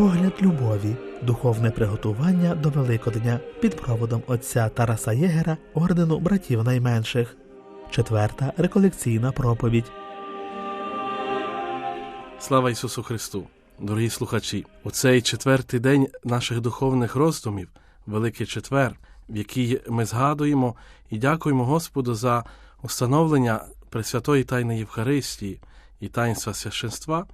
Огляд любові, духовне приготування до Великодня під проводом отця Тараса Єгера ордену братів найменших. Четверта реколекційна проповідь. Слава Ісусу Христу! Дорогі слухачі! У цей четвертий день наших духовних роздумів, Великий Четвер, в який ми згадуємо і дякуємо Господу за установлення Пресвятої Тайни Євхаристії і таїнства священства,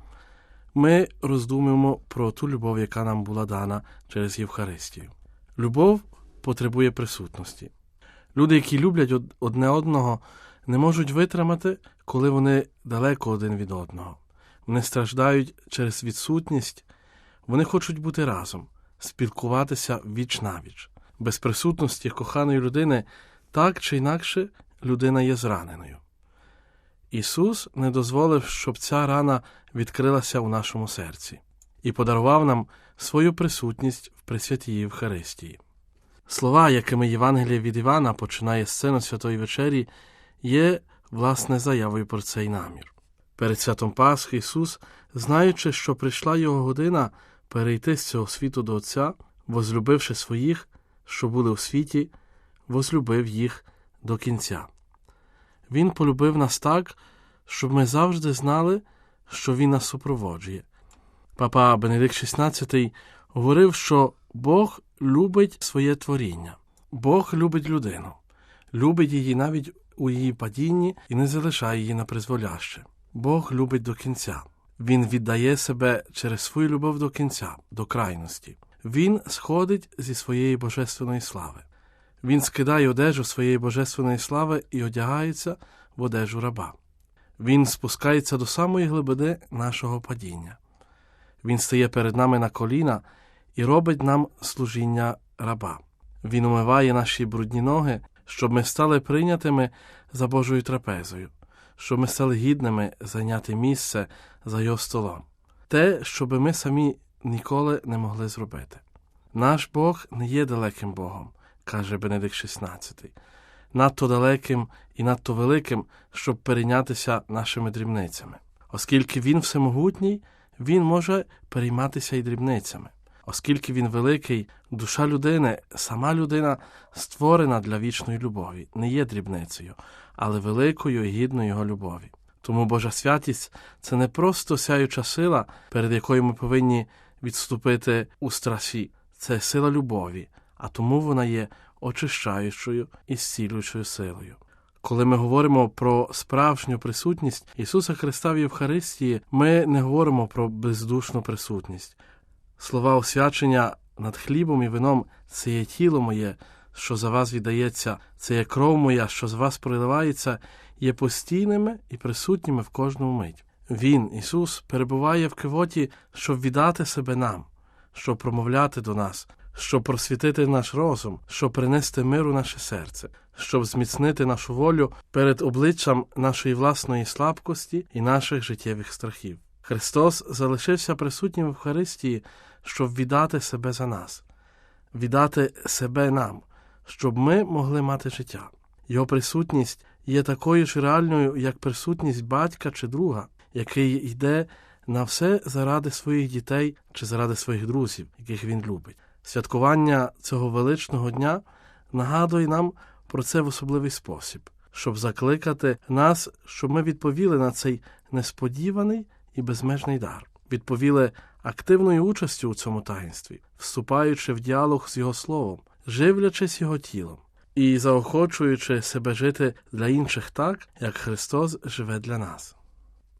ми роздумуємо про ту любов, яка нам була дана через Євхаристію. Любов потребує присутності. Люди, які люблять одне одного, не можуть витримати, коли вони далеко один від одного. Вони страждають через відсутність, вони хочуть бути разом, спілкуватися віч навіч. Без присутності коханої людини так чи інакше людина є зраненою. Ісус не дозволив, щоб ця рана відкрилася у нашому серці і подарував нам свою присутність в Пресвятій Євхаристії. Слова, якими Євангеліє від Івана починає сцену Святої Вечері, є власне заявою про цей намір. Перед святом Пасхи Ісус, знаючи, що прийшла Його година перейти з цього світу до Отця, возлюбивши своїх, що були у світі, возлюбив їх до кінця. Він полюбив нас так, щоб ми завжди знали, що Він нас супроводжує. Папа Бенедикт XVI говорив, що Бог любить своє творіння, Бог любить людину, любить її навіть у її падінні і не залишає її на призволяще. Бог любить до кінця. Він віддає себе через свою любов до кінця, до крайності. Він сходить зі своєї божественної слави. Він скидає одежу своєї божественної слави і одягається в одежу раба. Він спускається до самої глибини нашого падіння. Він стає перед нами на коліна і робить нам служіння раба. Він умиває наші брудні ноги, щоб ми стали прийнятими за Божою трапезою, щоб ми стали гідними зайняти місце за його столом. Те, що ми самі ніколи не могли зробити. Наш Бог не є далеким Богом, каже Бенедикт XVI, надто далеким і надто великим, щоб перейнятися нашими дрібницями. Оскільки він всемогутній, він може перейматися і дрібницями. Оскільки він великий, душа людини, сама людина створена для вічної любові, не є дрібницею, але великою і гідною його любові. Тому Божа святість це не просто сяюча сила, перед якою ми повинні відступити у страсі, це сила любові, а тому вона є очищаючою і зцілюючою силою. Коли ми говоримо про справжню присутність Ісуса Христа в Євхаристії, ми не говоримо про бездушну присутність. Слова освячення над хлібом і вином це є тіло моє, що за вас віддається, це є кров моя, що з вас проливається, є постійними і присутніми в кожному мить. Він, Ісус, перебуває в кивоті, щоб віддати себе нам, щоб промовляти до нас, щоб просвітити наш розум, щоб принести мир у наше серце, щоб зміцнити нашу волю перед обличчям нашої власної слабкості і наших життєвих страхів. Христос залишився присутнім в Евхаристії, щоб віддати себе за нас, віддати себе нам, щоб ми могли мати життя. Його присутність є такою ж реальною, як присутність батька чи друга, який йде на все заради своїх дітей чи заради своїх друзів, яких він любить. Святкування цього величного дня нагадує нам про це в особливий спосіб, щоб закликати нас, щоб ми відповіли на цей несподіваний і безмежний дар, відповіли активною участю у цьому таїнстві, вступаючи в діалог з його словом, живлячись його тілом і заохочуючи себе жити для інших так, як Христос живе для нас.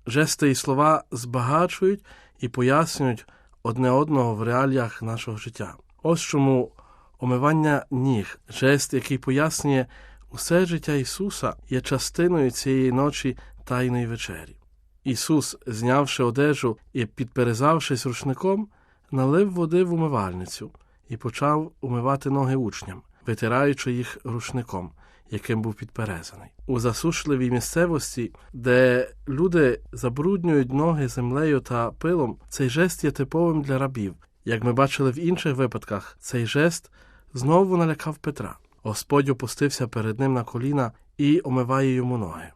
Жести і слова збагачують і пояснюють одне одного в реаліях нашого життя. Ось чому омивання ніг, жест, який пояснює усе життя Ісуса, є частиною цієї ночі Тайної вечері. Ісус, знявши одежу і підперезавшись рушником, налив води в умивальницю і почав умивати ноги учням, витираючи їх рушником, яким був підперезаний. У засушливій місцевості, де люди забруднюють ноги землею та пилом, цей жест є типовим для рабів. Як ми бачили в інших випадках, цей жест знову налякав Петра. Господь опустився перед ним на коліна і омиває йому ноги.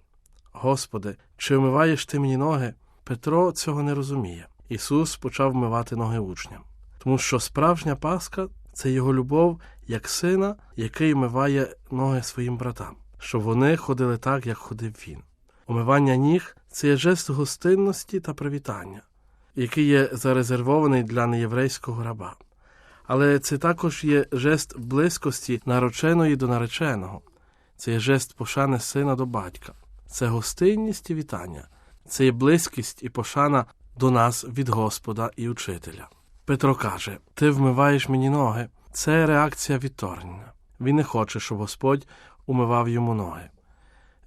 Господи, чи омиваєш ти мені ноги? Петро цього не розуміє. Ісус почав вмивати ноги учням. Тому що справжня Пасха це його любов як сина, який миває ноги своїм братам, щоб вони ходили так, як ходив він. Умивання ніг це є жест гостинності та привітання, який є зарезервований для неєврейського раба. Але це також є жест близькості нареченої до нареченого, це є жест пошани сина до батька, це гостинність і вітання, це є близькість і пошана до нас від Господа і учителя. Петро каже: Ти вмиваєш мені ноги. Це реакція відторгнення. Він не хоче, щоб Господь умивав йому ноги.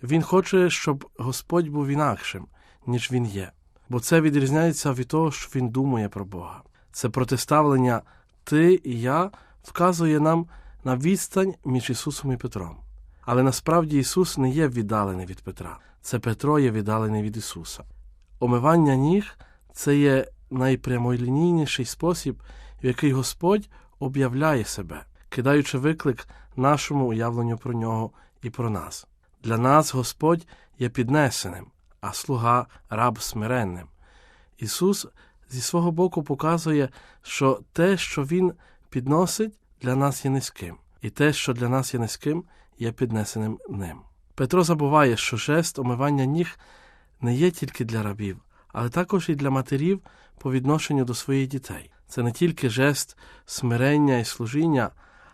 Він хоче, щоб Господь був інакшим, ніж він є, бо це відрізняється від того, що він думає про Бога. Це протиставлення ти і я вказує нам на відстань між Ісусом і Петром. Але насправді Ісус не є віддалений від Петра, це Петро є віддалений від Ісуса. Омивання ніг це є найпрямолінійніший спосіб, в який Господь об'являє себе, кидаючи виклик нашому уявленню про нього і про нас. Для нас Господь є піднесеним, а слуга раб смиренним. Ісус зі свого боку показує, що те, що Він підносить, для нас є низьким, і те, що для нас є низьким, є піднесеним ним. Петро забуває, що жест омивання ніг не є тільки для рабів, але також і для матерів по відношенню до своїх дітей. Це не тільки жест смирення і служіння,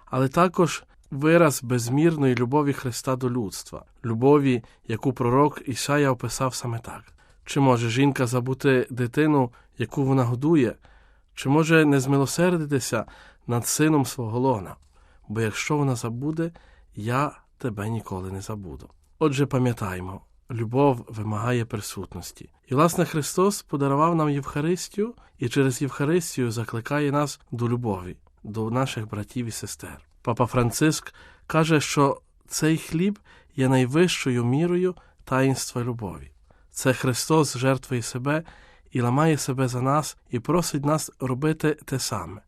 але також вираз безмірної любові Христа до людства, любові, яку пророк Ісая описав саме так. Чи може жінка забути дитину, яку вона годує, чи може не змилосердитися над сином свого лона? Бо якщо вона забуде, я тебе ніколи не забуду. Отже, пам'ятаймо, любов вимагає присутності. І, власне, Христос подарував нам Євхаристію і через Євхаристію закликає нас до любові, до наших братів і сестер. Папа Франциск каже, що цей хліб є найвищою мірою таїнства любові. Це Христос жертвує себе і ламає себе за нас, і просить нас робити те саме,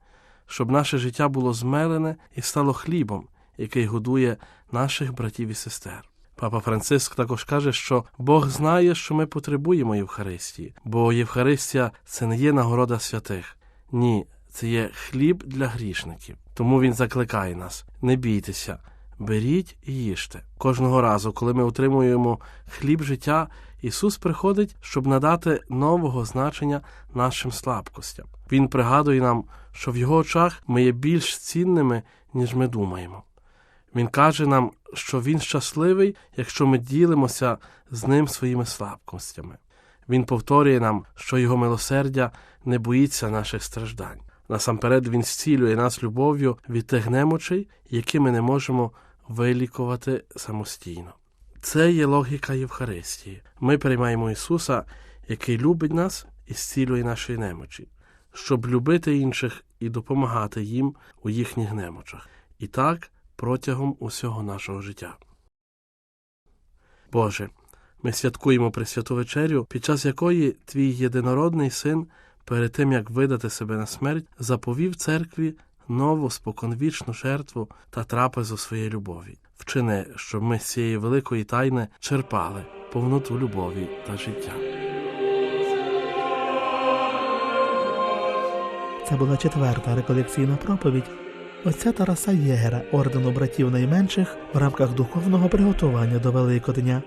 щоб наше життя було змелене і стало хлібом, який годує наших братів і сестер. Папа Франциск також каже, що Бог знає, що ми потребуємо Євхаристії, бо Євхаристія це не є нагорода святих. Ні, це є хліб для грішників. Тому він закликає нас: не бійтеся, беріть і їжте. Кожного разу, коли ми отримуємо хліб життя, Ісус приходить, щоб надати нового значення нашим слабкостям. Він пригадує нам, що в його очах ми є більш цінними, ніж ми думаємо. Він каже нам, що він щасливий, якщо ми ділимося з ним своїми слабкостями. Він повторює нам, що його милосердя не боїться наших страждань. Насамперед, він зцілює нас любов'ю від тих немочей, які ми не можемо вилікувати самостійно. Це є логіка Євхаристії. Ми приймаємо Ісуса, який любить нас і зцілює наші немочі, щоб любити інших і допомагати їм у їхніх немочах. І так протягом усього нашого життя. Боже, ми святкуємо Пресвяту вечерю, під час якої твій єдинородний син, перед тим як видати себе на смерть, заповів церкві нову споконвічну жертву та трапезу своєї любові. Вчини, щоб ми з цієї великої тайни черпали повноту любові та життя. Це була четверта реколекційна проповідь отця Тараса Єгера ордену братів найменших в рамках духовного приготування до Великодня.